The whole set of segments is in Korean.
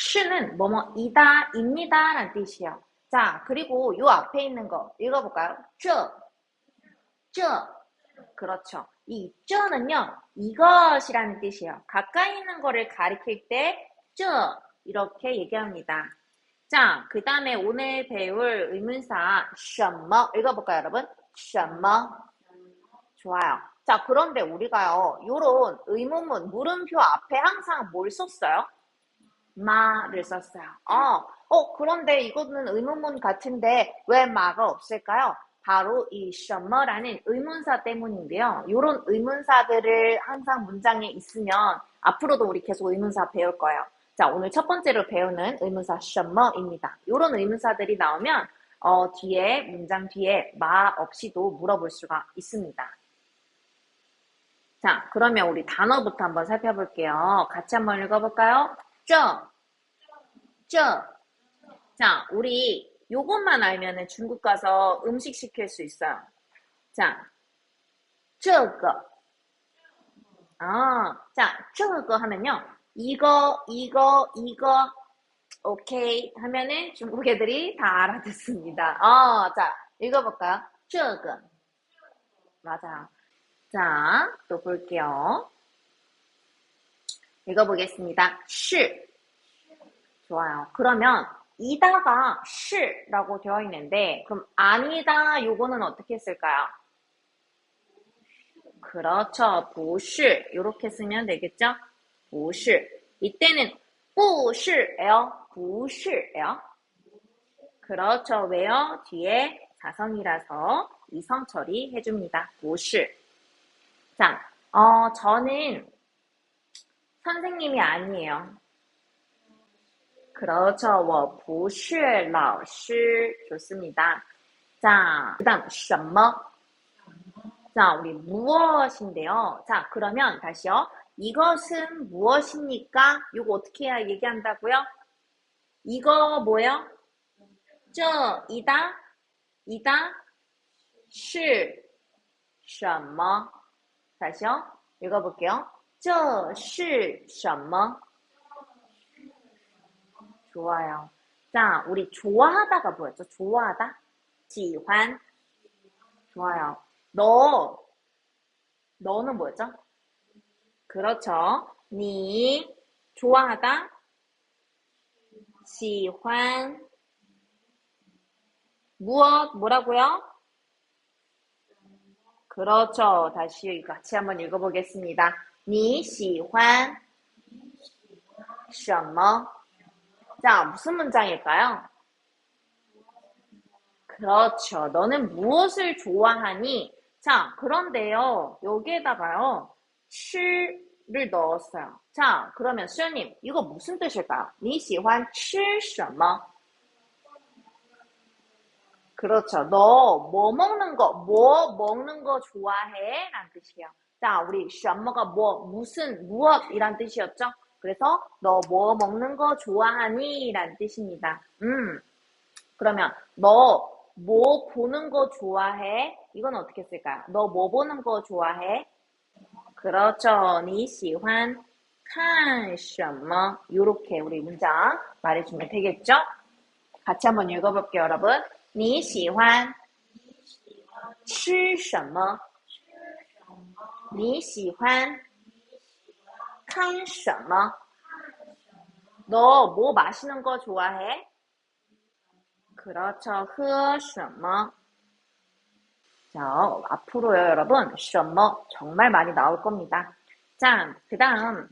시는 뭐뭐이다, 입니다 라는 뜻이에요. 자, 그리고 요 앞에 있는 거 읽어볼까요? 这, 这. 그렇죠. 이 这는요, 이것이라는 뜻이에요. 가까이 있는 거를 가리킬 때, 这 이렇게 얘기합니다. 자, 그 다음에 오늘 배울 의문사 什么 읽어볼까요, 여러분? 什么 좋아요. 자, 그런데 우리가요, 요런 의문문, 물음표 앞에 항상 뭘 썼어요? 마를 썼어요. 어, 어, 그런데 이거는 의문문 같은데 왜 마가 없을까요? 바로 이 셔머라는 의문사 때문인데요. 이런 의문사들을 항상 문장에 있으면 앞으로도 우리 계속 의문사 배울 거예요. 자, 오늘 첫 번째로 배우는 의문사 셔머입니다. 이런 의문사들이 나오면 어, 뒤에 문장 뒤에 마 없이도 물어볼 수가 있습니다. 자, 그러면 우리 단어부터 한번 살펴볼게요. 같이 한번 읽어볼까요? 这, 这. 자, 우리 요것만 알면은 중국 가서 음식 시킬 수 있어요. 자, 这个. 아, 자, 这个 하면요. 이거, 이거, 이거, 오케이 하면은 중국 애들이 다 알아듣습니다. 어, 자, 읽어볼까요? 这个. 맞아요. 자, 또 볼게요. 읽어보겠습니다. 시. 좋아요. 그러면 이다가 시라고 되어 있는데 그럼 아니다 요거는 어떻게 쓸까요? 그렇죠. 부시 이렇게 쓰면 되겠죠? 부시 이때는 부시예요. 부시예요. 그렇죠. 왜요? 뒤에 자성이라서 이성 처리해줍니다. 부시 자, 어, 저는 선생님이 아니에요. 그렇죠. 我不是老师 좋습니다. 자, 그 다음 什么? 자, 우리 무엇인데요. 자, 그러면 다시요. 이것은 무엇입니까? 이거 어떻게 해야 얘기한다고요? 이거 뭐예요? 这 이다, 이다, 是什么? 다시요. 읽어볼게요. 这是什么? 좋아요. 자, 우리 좋아하다가 뭐였죠? 좋아하다? 喜欢. 좋아요. 너, 너는 뭐였죠? 그렇죠. 니, 좋아하다? 喜欢. 무엇, 뭐라고요? 그렇죠. 다시 같이 한번 읽어보겠습니다. 你喜欢什么? 자, 무슨 문장일까요? 그렇죠. 너는 무엇을 좋아하니? 자, 그런데요. 여기에다가요. 실,를 넣었어요. 자, 그러면 수연님, 이거 무슨 뜻일까요? 你喜欢吃什么? 그렇죠. 너 뭐 먹는 거, 뭐 먹는 거 좋아해? 라는 뜻이에요. 자, 우리 什么가 뭐, 무슨, 무엇이란 뜻이었죠? 그래서 너 뭐 먹는 거 좋아하니? 라는 뜻입니다. 음. 그러면 너 뭐 보는 거 좋아해? 이건 어떻게 쓸까요? 너 뭐 보는 거 좋아해? 그렇죠. 你喜欢看什么? 이렇게 우리 문장 말해주면 되겠죠? 같이 한번 읽어볼게요, 여러분. 你喜欢吃什么? 你喜欢看什么? 너 뭐 마시는 거 좋아해? 그렇죠. 喝什么? 자, 앞으로요, 여러분. 什么 정말 많이 나올 겁니다. 자, 그 다음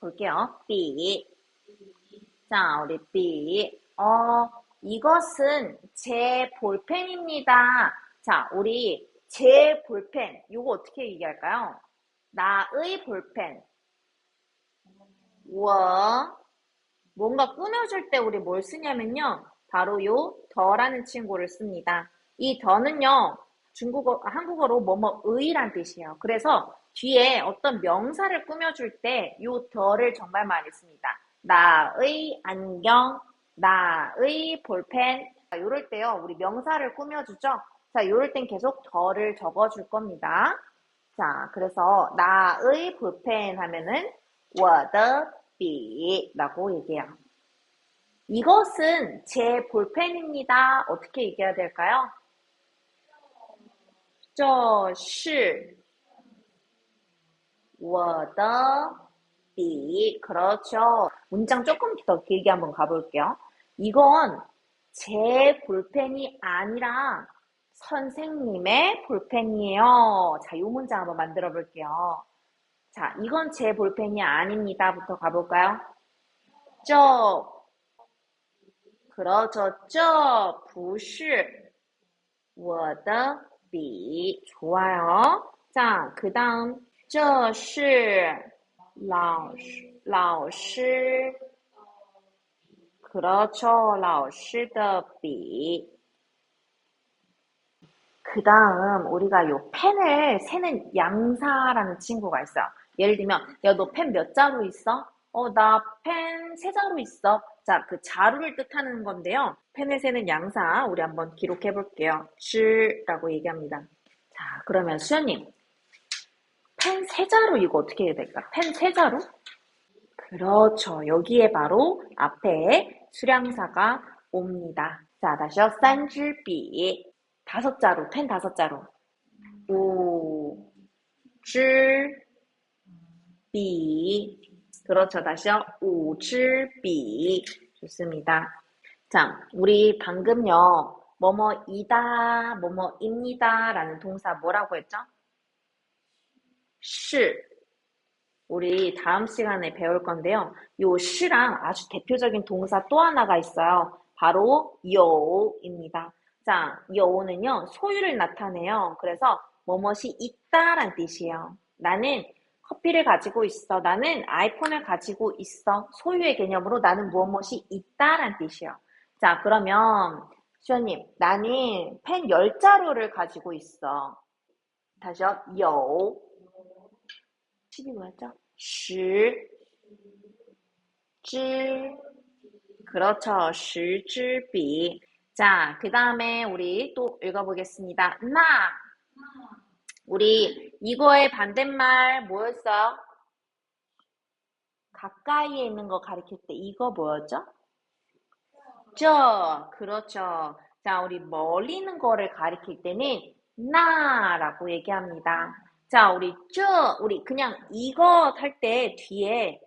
볼게요. 비. 자, 우리 비. 어, 이것은 제 볼펜입니다. 자, 우리 제 볼펜. 이거 어떻게 얘기할까요? 나의 볼펜. 我 뭔가 꾸며줄 때 우리 뭘 쓰냐면요. 바로 요 더라는 친구를 씁니다. 이 더는요. 중국어, 한국어로 뭐뭐의란 뜻이에요. 그래서 뒤에 어떤 명사를 꾸며줄 때 요 더를 정말 많이 씁니다. 나의 안경, 나의 볼펜. 이럴 때요. 우리 명사를 꾸며주죠. 자, 이럴 땐 계속 더를 적어줄 겁니다. 자, 그래서 나의 볼펜 하면은 我的笔라고 얘기해요. 이것은 제 볼펜입니다. 어떻게 얘기해야 될까요? 这是我的笔. 그렇죠. 문장 조금 더 길게 한번 가볼게요. 이건 제 볼펜이 아니라 선생님의 볼펜이에요. 자, 이 문장 한번 만들어 볼게요. 자, 이건 제 볼펜이 아닙니다부터 가볼까요? 这 그렇죠. 这不是我的笔. 좋아요. 자, 그 다음 这是老师老师 그렇죠. 老师的笔. 그 다음 우리가 요 펜을 세는 양사라는 친구가 있어요. 예를 들면 야 너 펜 몇 자루 있어? 어 나 펜 세 자루 있어. 자, 그 자루를 뜻하는 건데요. 펜을 세는 양사 우리 한번 기록해 볼게요. 즈라고 얘기합니다. 자, 그러면 수연님 펜 세 자루 이거 어떻게 해야 될까? 펜 세 자루? 그렇죠. 여기에 바로 앞에 수량사가 옵니다. 자, 다시요. 싼支笔 다섯 자루, 펜 다섯 자루. 우, 줄, 비. 그렇죠. 다시요. 우, 줄, 비. 좋습니다. 자, 우리 방금요. 뭐뭐이다, 뭐뭐입니다 라는 동사 뭐라고 했죠? 시. 우리 다음 시간에 배울 건데요. 요 시랑 아주 대표적인 동사 또 하나가 있어요. 바로 요입니다. 자, 여우는요, 소유를 나타내요. 그래서 뭐뭇이 있다란 뜻이에요. 나는 커피를 가지고 있어. 나는 아이폰을 가지고 있어. 소유의 개념으로 나는 무엇이 있다란 뜻이에요. 자, 그러면 시원님, 나는 펜 10자루를 가지고 있어. 다시요. 여 10이 뭐였죠? 10 10. 그렇죠. 10줄비. 자, 그 다음에 우리 또 읽어보겠습니다. 나. 우리 이거의 반대말 뭐였어요? 가까이에 있는 거 가리킬 때 이거 뭐였죠? 저. 그렇죠. 자, 우리 멀리 있는 거를 가리킬 때는 나라고 얘기합니다. 자, 우리 저, 우리 그냥 이거 탈 때 뒤에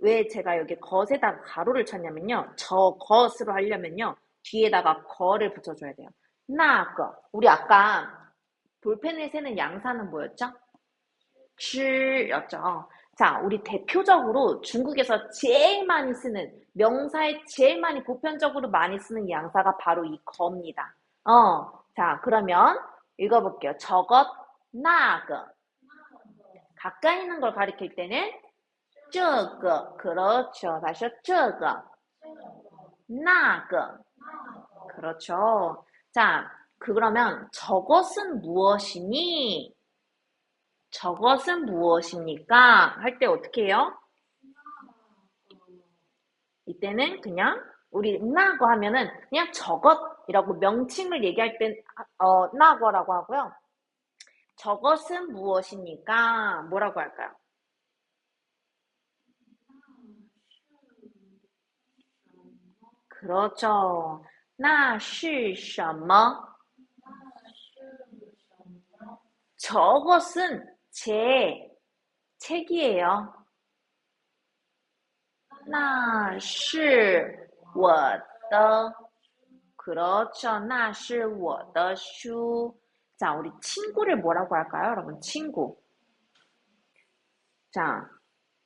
왜 제가 여기 것에다가 가로를 쳤냐면요. 저 것으로 하려면요. 뒤에다가 거를 붙여줘야 돼요. 나거 우리 아까 볼펜을 세는 양사는 뭐였죠? 쥐였죠. 자, 우리 대표적으로 중국에서 제일 많이 쓰는 명사에 제일 많이 보편적으로 많이 쓰는 양사가 바로 이 겁니다. 어, 자 그러면 읽어볼게요. 저것 나거 가까이 있는 걸 가리킬 때는 저거 그렇죠. 다시 저거 나거 그렇죠. 자, 그러면 저것은 무엇이니? 저것은 무엇입니까? 할 때 어떻게 해요? 이때는 그냥 우리 나고 하면은 그냥 저것이라고 명칭을 얘기할 땐 어, 나거라고 하고요. 저것은 무엇입니까? 뭐라고 할까요? 그렇죠. 那是什么? 저것은 제 책이에요. 那是我的 그렇죠. 那是我的书. 자, 우리 친구를 뭐라고 할까요? 여러분, 친구. 자,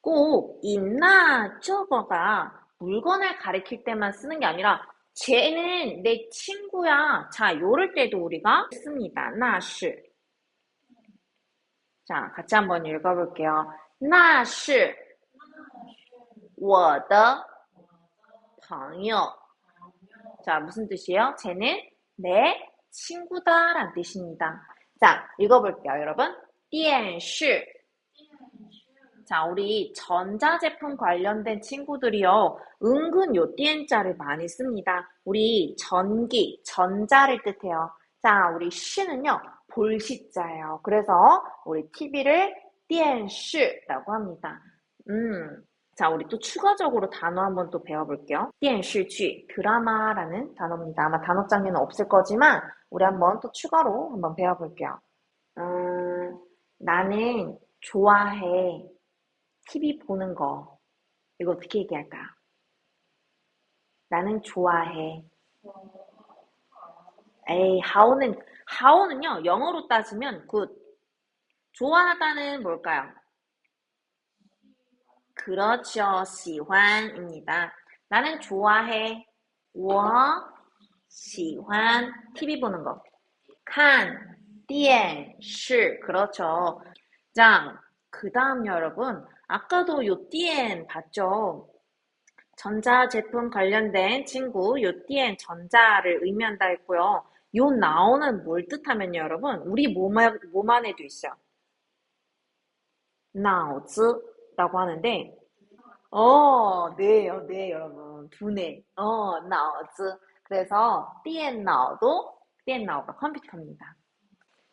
꼭 있나 저거가 물건을 가리킬 때만 쓰는 게 아니라 쟤는 내 친구야. 자, 요럴 때도 우리가 씁니다. 那是 자, 같이 한번 읽어볼게요. 那是我的朋友. 자, 무슨 뜻이에요? 쟤는 내 친구다란 뜻입니다. 자, 읽어볼게요, 여러분. 电视. 자, 우리 전자제품 관련된 친구들이요. 은근 요 띠엔자를 많이 씁니다. 우리 전기, 전자를 뜻해요. 자, 우리 시는요. 볼시자예요. 그래서 우리 TV를 띠엔시라고 합니다. 음. 자, 우리 또 추가적으로 단어 한번 또 배워볼게요. 띠엔시쥐, 드라마라는 단어입니다. 아마 단어장에는 없을 거지만 우리 한번 또 추가로 한번 배워볼게요. 음, 나는 좋아해. TV 보는 거. 이거 어떻게 얘기할까요? 나는 좋아해. 에이, 하오는, 하오는요, 영어로 따지면 굿. 좋아하다는 뭘까요? 그렇죠. 喜欢입니다. 나는 좋아해. 我喜欢 TV 보는 거. 看电视 그렇죠. 자, 그 다음 여러분 아까도 요띠엔 봤죠? 전자제품 관련된 친구 요띠엔 전자를 의미한다 했고요. 요 나오는 뭘 뜻하면요, 여러분? 우리 몸, 몸 안에도 있어요. 나오즈라고 하는데, 어, 네, 어, 네, 여러분. 두뇌. 어, 나오즈. 그래서 띠엔 나오도 띠엔 나오가 컴퓨터입니다.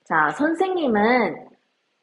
자, 선생님은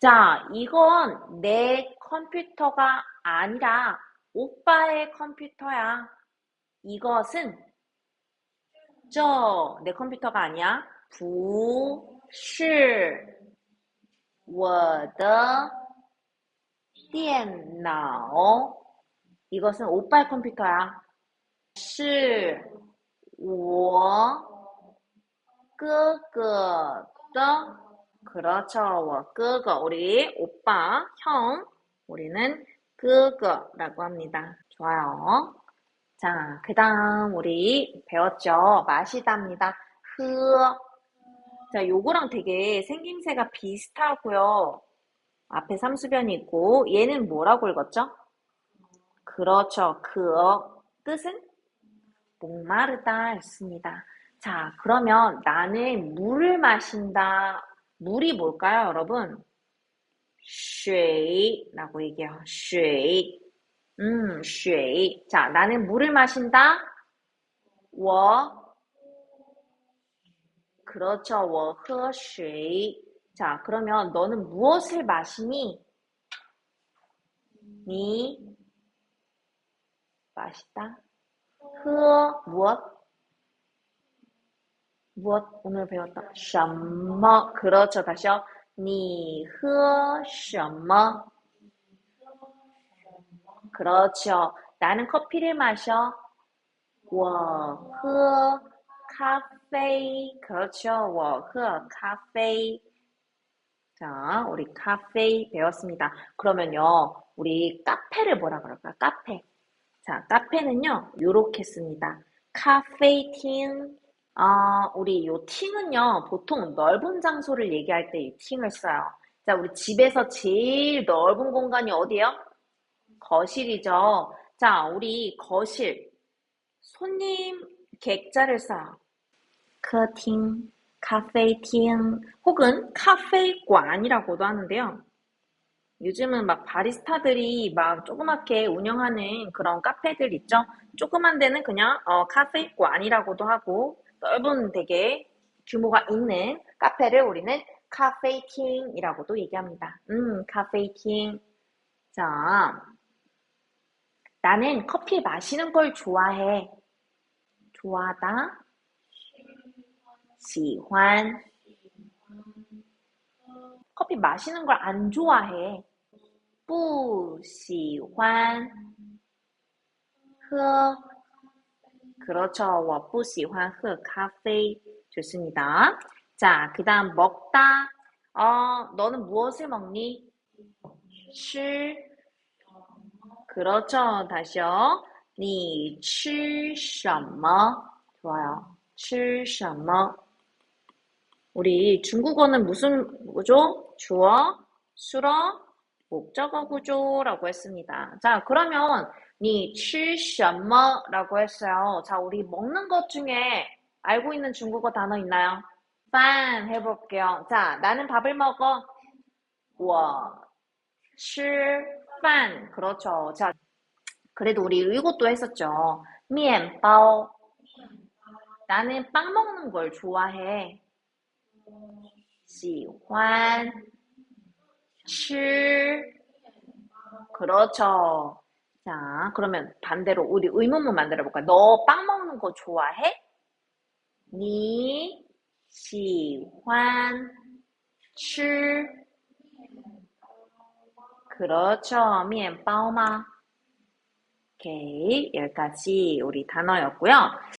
자, 이건 내 컴퓨터가 아니라 오빠의 컴퓨터야. 이것은 저 내 컴퓨터가 아니야. 不是我的电脑. 이것은 오빠의 컴퓨터야. 是我哥哥的 그렇죠. 뭐, 그거 우리 오빠, 형 우리는 그거라고 합니다. 좋아요. 자, 그 다음 우리 배웠죠. 마시답니다. 흐. 자, 요거랑 되게 생김새가 비슷하고요. 앞에 삼수변이 있고 얘는 뭐라고 읽었죠? 그렇죠. 그 뜻은 목마르다 했습니다. 자, 그러면 나는 물을 마신다 물이 뭘까요, 여러분? 水라고 얘기해요. 水. 음, 水. 자, 나는 물을 마신다. 我 그렇죠. 我喝水. 자, 그러면 너는 무엇을 마시니? 니 맛있다. 喝 무엇? 무엇 오늘 배웠다. 什么 그렇죠. 다시요. 你喝什么? 그렇죠. 나는 커피를 마셔. 我喝咖啡. 그렇죠. 我喝咖啡. 자, 우리 카페 배웠습니다. 그러면요, 우리 카페를 뭐라 그럴까? 카페. 자, 카페는요, 요렇게 씁니다. 카페팅. 아, 우리 요 팅은요, 보통 넓은 장소를 얘기할 때이 팅을 써요. 자, 우리 집에서 제일 넓은 공간이 어디예요? 거실이죠. 자, 우리 거실. 손님 객자를 써요. 커팅, 카페팅, 혹은 카페관이라고도 하는데요. 요즘은 막 바리스타들이 막 조그맣게 운영하는 그런 카페들 있죠? 조그만 데는 그냥 어, 카페관이라고도 하고 넓은 되게 규모가 있는 카페를 우리는 카페팅이라고도 얘기합니다. 음, 카페팅. 자, 나는 커피 마시는 걸 좋아해. 좋아하다. 喜欢. 커피 마시는 걸 안 좋아해. 不喜欢喝 그렇죠. 我不喜欢喝咖啡. 좋습니다. 자, 그 다음 먹다. 어, 너는 무엇을 먹니? 吃. 그렇죠. 다시요. 你吃什么? 좋아요. 吃什么? 우리 중국어는 무슨 뭐죠? 주어, 수어, 목적어 구조라고 했습니다. 자, 그러면 你吃什么라고 했어요. 자, 우리 먹는 것 중에 알고 있는 중국어 단어 있나요? 饭 해볼게요. 자, 나는 밥을 먹어. 我吃饭 그렇죠. 자, 그래도 우리 이것도 했었죠. 面包 나는 빵 먹는 걸 좋아해. 喜欢吃 그렇죠. 자, 그러면 반대로 우리 의문문 만들어 볼까? 너 빵 먹는 거 좋아해? 니 시환 치 그렇죠. 면바오마 오케이. 여기까지 우리 단어였고요.